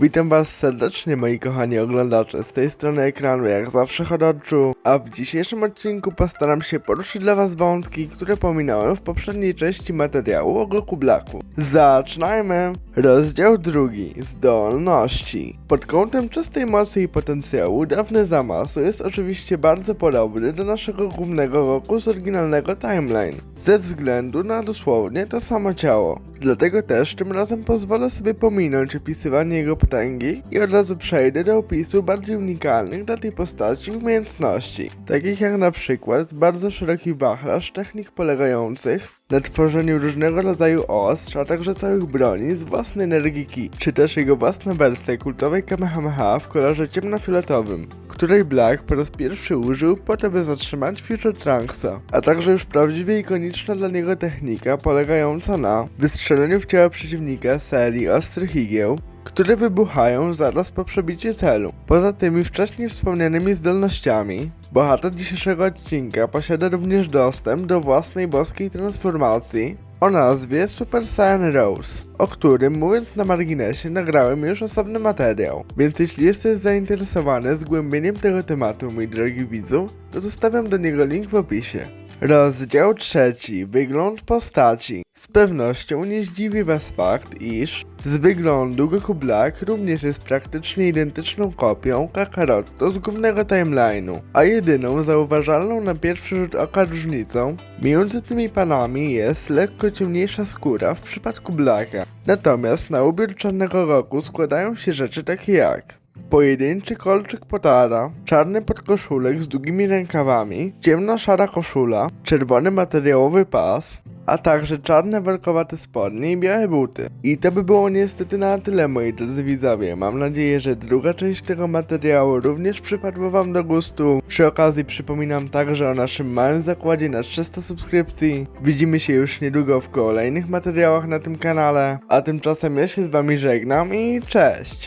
Witam was serdecznie moi kochani oglądacze, z tej strony ekranu jak zawsze Hodoczu, a w dzisiejszym odcinku postaram się poruszyć dla was wątki, które pominąłem w poprzedniej części materiału o Goku Blacku. Zaczynajmy! Rozdział drugi. Zdolności. Pod kątem czystej mocy i potencjału dawny Zamasu jest oczywiście bardzo podobny do naszego głównego Goku z oryginalnego timeline, ze względu na dosłownie to samo ciało. Dlatego też tym razem pozwolę sobie pominąć opisywanie jego potęgi i od razu przejdę do opisu bardziej unikalnych dla tej postaci umiejętności, takich jak na przykład bardzo szeroki wachlarz technik polegających na tworzeniu różnego rodzaju ostrz, a także całych broni z własnej energii czy też jego własna wersja kultowej Kamehameha w kolorze ciemnofioletowym, której Black po raz pierwszy użył po to, by zatrzymać Future Trunksa, a także już prawdziwie ikoniczna dla niego technika polegająca na wystrzeleniu w ciało przeciwnika serii ostrych igieł, które wybuchają zaraz po przebiciu celu. Poza tymi wcześniej wspomnianymi zdolnościami, bohater dzisiejszego odcinka posiada również dostęp do własnej boskiej transformacji o nazwie Super Saiyan Rose, o którym mówiąc na marginesie nagrałem już osobny materiał, więc jeśli jesteś zainteresowany zgłębieniem tego tematu mój drogi widzu, to zostawiam do niego link w opisie. Rozdział trzeci. Wygląd postaci. Z pewnością nie zdziwi was fakt, iż z wyglądu Goku Black również jest praktycznie identyczną kopią Kakaroto z głównego timeline'u, a jedyną zauważalną na pierwszy rzut oka różnicą między tymi panami jest lekko ciemniejsza skóra w przypadku Blacka. Natomiast na ubiór czarnego roku składają się rzeczy takie jak Pojedynczy kolczyk potara, czarny podkoszulek z długimi rękawami, ciemno-szara koszula, czerwony materiałowy pas, a także czarne workowate spodnie i białe buty. I to by było niestety na tyle moi drodzy widzowie. Mam nadzieję, że druga część tego materiału również przypadła wam do gustu. Przy okazji przypominam także o naszym małym zakładzie na 300 subskrypcji. Widzimy się już niedługo w kolejnych materiałach na tym kanale. A tymczasem ja się z wami żegnam i cześć!